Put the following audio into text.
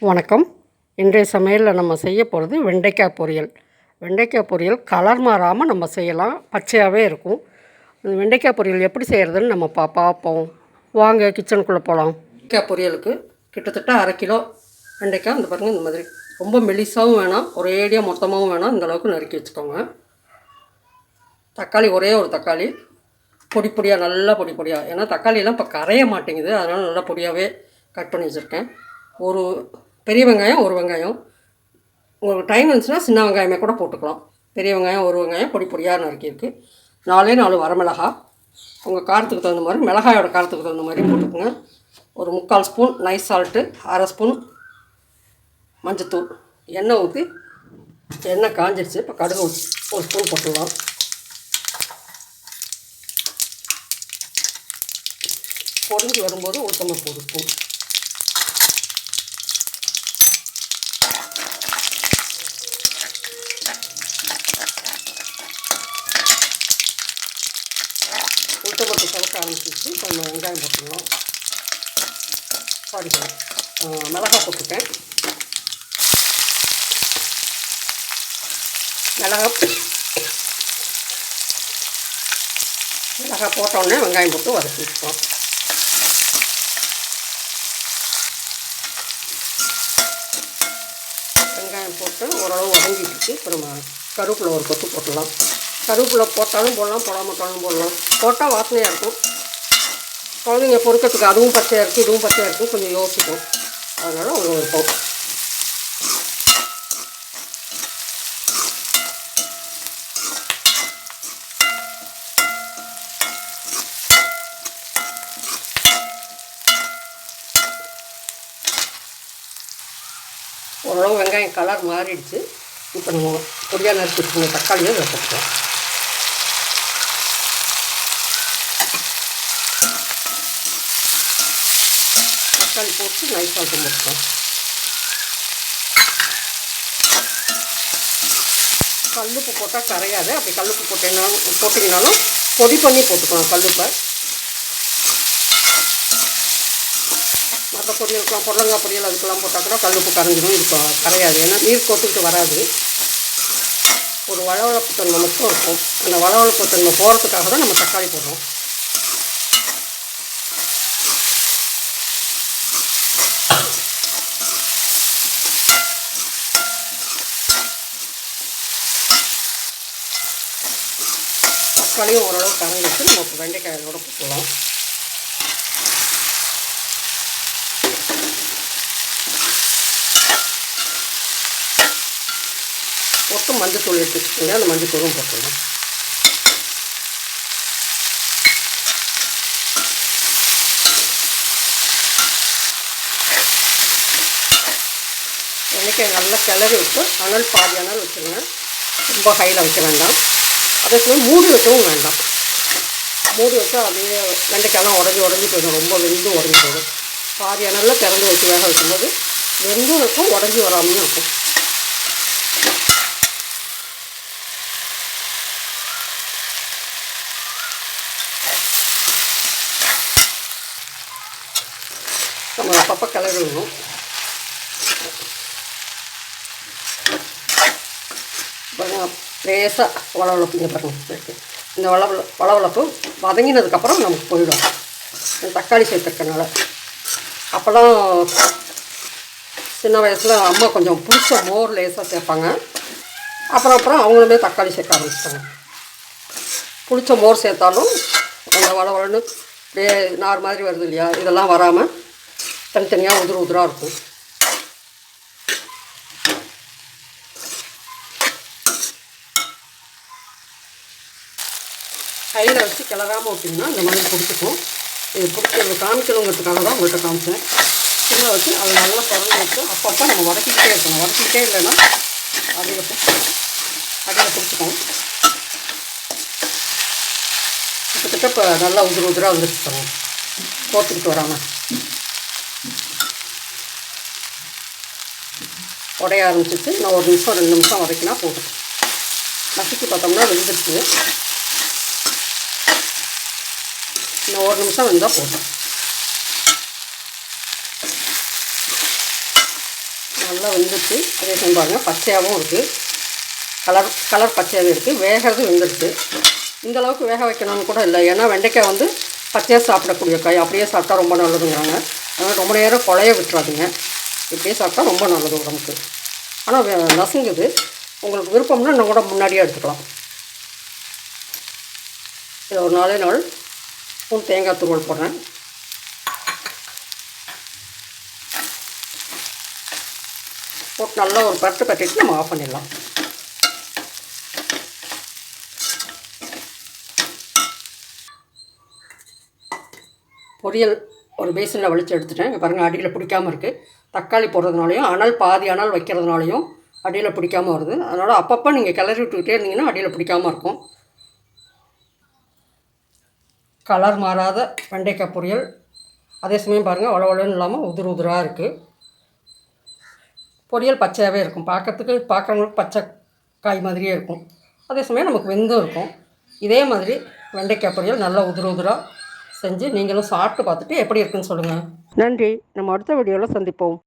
வணக்கம். இன்றைய சமையலில் நம்ம செய்ய போகிறது வெண்டைக்காய் பொரியல். வெண்டைக்காய் பொரியல் கலர் மாறாமல் நம்ம செய்யலாம். பச்சையாகவே இருக்கும். இந்த வெண்டைக்காய் பொரியல் எப்படி செய்கிறதுன்னு நம்ம பா பார்ப்போம். வாங்க கிச்சனுக்குள்ளே போகலாம் வெண்டைக்காய் பொரியலுக்கு கிட்டத்தட்ட அரை கிலோ வெண்டைக்காய். இந்த பாருங்கள் இந்த மாதிரி ரொம்ப மெலிசாகவும் வேணாம். ஒரேடியாக மொத்தமாகவும் வேணாம். இந்த அளவுக்கு நறுக்கி வச்சுக்கோங்க. தக்காளி ஒரே ஒரு தக்காளி. பொடி பொடியாக நல்லா பொடி பொடியாக ஏன்னா தக்காளியெல்லாம் இப்போ கரைய மாட்டேங்குது. அதனால் நல்லா பொடியாகவே கட் பண்ணி வச்சுருக்கேன். ஒரு பெரிய வெங்காயம் ஒரு வெங்காயம். உங்களுக்கு டைம் இருந்துச்சுன்னா சின்ன வெங்காயமே கூட போட்டுக்கலாம். பெரிய வெங்காயம் ஒரு வெங்காயம் பொடி பொடியாக நறுக்கியிருக்கு. நாலே நாலு வரமிளகா உங்கள் காரத்துக்கு தகுந்த மாதிரி மிளகாயோட காரத்துக்கு தகுந்த மாதிரி போட்டுக்கோங்க. ஒரு முக்கால் ஸ்பூன் நைஸ் சால்ட்டு அரை ஸ்பூன் மஞ்சத்தூள். எண்ணெய் ஊற்றி எண்ணெய் காஞ்சிருச்சு. இப்போ கடுகு ஒரு ஸ்பூன் போட்டுடலாம். பொரிஞ்சு வரும்போது உளுத்தம்பருப்பு ஒரு ஸ்பூன் உளுத்தம்பருப்பு சவக்க ஆரம்பிச்சிச்சு இப்போ நம்ம வெங்காயம் போட்டுடலாம் சாரி சாரி மிளகாய் போட்டுட்டேன் மிளகாய் மிளகாய் போட்டோடனே வெங்காயம் போட்டு வதக்கி வச்சுக்கலாம் வெங்காயம் போட்டு ஓரளவு வதங்கிடுச்சு இப்போ நம்ம கருவேப்பிலை ஒரு கொத்து போட்டுடலாம் கருவேப்பிலை போட்டாலும் போடலாம் போடாம போட்டாலும் போடலாம். போட்டால் வாசனையாக இருக்கும். குழந்தைங்க பொறுக்கிறதுக்கு அதுவும் பச்சையாக இருக்குது இதுவும் பச்சையாக இருக்கும் கொஞ்சம் யோசிக்கும் அதனால் அவங்க விருப்பம் ஓரளவு வெங்காயம் கலர் மாறிடுச்சு. இப்போ நம்ம பொடியாக நறுக்கி வச்சுக்கோங்க தக்காளியை இதில் தக்காளி போட்டு நைஸ் தந்துருக்கோம் போட்டுக்கலாம் கல்லுப்பு போட்டால் கரையாது. அப்படி கல்லுப்பு போட்டீங்கனாலும் போட்டிங்கனாலும் பொடி பண்ணி போட்டுக்கலாம் கல்லுப்பை. மற்ற பொரியலுக்கெலாம் புடலங்காய் பொரியல் அதுக்கெல்லாம் போட்டால் கூட கல்லுப்பு கரைஞ்சிடும் இது கரையாது. ஏன்னா நீர் கொத்துக்கிட்டு வராது. ஒரு வளவளப்பு தன்மை மட்டும் இருக்கும். அந்த வளவளப்பு தன்மை போகிறதுக்காக தான் நம்ம தக்காளி போடுறோம். தக்காளியும் ஓரளவு கரைஞ்சிட்டு நம்ம இப்போ வெண்டைக்காயோட போட்டுக்கலாம் போட்டு மஞ்சத்தூள் எடுத்து வச்சுக்கோங்க அந்த மஞ்சத்தூளும் போட்டுடலாம். வெண்டைக்காய் நல்லா கிளறி விட்டு அனல் பாதி அனல் வச்சுருங்க. ரொம்ப ஹையில் வைக்க வேண்டாம். அதே சமயம் மூடி வைக்கவும் வேண்டாம். மூடி வச்சா அப்படியே வெண்டைக்காயெல்லாம் உடஞ்சி உடஞ்சி போயிடும். ரொம்ப வெந்து உடஞ்சி போயிடும். பாதி அனலில் திறந்து வச்சு வேக வைக்கும்போது வெந்தும் இருக்கும் உடஞ்சி வராமையும் இருக்கும். நம்ம அப்பப்போ கிளறி விடணும் லேசாக வளவளப்பு இங்கே பாருங்க இந்த வளவள வளவளப்பு வதங்கினதுக்கப்புறம் நமக்கு போயிடும் இந்த தக்காளி சேர்த்துருக்கனால அப்போல்லாம் சின்ன வயசில் அம்மா கொஞ்சம் புளிச்ச மோர் லேசாக சேர்ப்பாங்க அப்புறம் அப்புறம் அவங்களுமே தக்காளி சேர்க்க ஆரம்பிச்சிட்டாங்க புளிச்ச மோர் சேர்த்தாலும் அந்த வளவளன்னு அப்படியே நார் மாதிரி வருது இல்லையா இதெல்லாம் வராமல் தனித்தனியாக உதிர உதிராக இருக்கும் கையில் வச்சு கிளறாமல் விட்டிங்கன்னா இந்த மாதிரி பிடிச்சிக்கும். இது பிடிக்கிறது காமிக்கணுங்கிறதுக்காக தான் உங்கள்கிட்ட காமிச்சேன். சின்ன வச்சு அதை நல்லா திறந்து வச்சு அப்பப்போ நம்ம வதக்கிக்கிட்டே இருக்கணும். வதக்கிக்கிட்டே இல்லைன்னா அடியில் பிடிச்சி அடியில் பிடிச்சிக்கும். கிட்டத்தட்ட இப்போ நல்லா உதிர உதிராக வந்துருச்சு பாருங்க. கோத்துக்கிட்டு வராமல் உடைய ஆரம்பிச்சிச்சு நான் ஒரு நிமிஷம் ரெண்டு நிமிஷம் வதக்கினா போதும். நசுக்கி பார்த்தோம்னா வெந்துருச்சு. இன்னும் ஒரு நிமிஷம் வெந்தால் போதும் நல்லா வெந்துச்சு அதே சமயம் பாருங்கள் பச்சையாகவும் இருக்குது கலர் கலர் பச்சையாகவும் இருக்குது வேகிறது வெந்துடுச்சு இந்தளவுக்கு வேக வைக்கணும்னு கூட இல்லை. ஏன்னா வெண்டைக்காய் வந்து பச்சையாக சாப்பிடக்கூடிய காய். அப்படியே சாப்பிட்டா ரொம்ப நல்லதுங்கிறாங்க. அதனால் ரொம்ப நேரம் குழைய விட்டுறாதீங்க. இப்படியே சாப்பிட்டா ரொம்ப நல்லது உடம்புக்கு. ஆனால் நசுங்குது. உங்களுக்கு விருப்பம்னா இன்னும் கூட முன்னாடியே எடுத்துக்கலாம். இதை ஒரு நாலே நாள் ஸ்பூன் தேங்காய் துருவல் போடுறேன். போட்டு நல்லா ஒரு பரட்டு பட்டிட்டு நம்ம ஆஃப் பண்ணிடலாம். பொரியல் ஒரு பேசனில் வலிச்சு எடுத்துட்டேன். பாருங்கள் அடியில் பிடிக்காம இருக்குது தக்காளி போடுறதுனாலையும் அனல் பாதி அனல் வைக்கிறதுனாலையும் அடியில் பிடிக்காம வருது. அதனால் அப்பப்போ நீங்கள் கிளறி விட்டுக்கிட்டே இருந்தீங்கன்னா அடியில் பிடிக்காமல் இருக்கும். கலர் மாறாத வெண்டைக்காய் பொரியல். அதே சமயம் பாருங்கள் வளவளன்னு இல்லாமல் உதிர் உதிராக இருக்குது பொரியல் பச்சையாகவே இருக்கும். பார்க்கறதுக்கு பார்க்குறவங்களுக்கு பச்சை காய் மாதிரியே இருக்கும். அதே சமயம் நமக்கு வெந்தும் இருக்கும். இதே மாதிரி வெண்டைக்காய் பொரியல் நல்லா உதிர உதிராக செஞ்சு நீங்களும் சாப்பிட்டு பார்த்துட்டு எப்படி இருக்குன்னு சொல்லுங்கள் நன்றி. நம்ம அடுத்த வீடியோவில் சந்திப்போம்.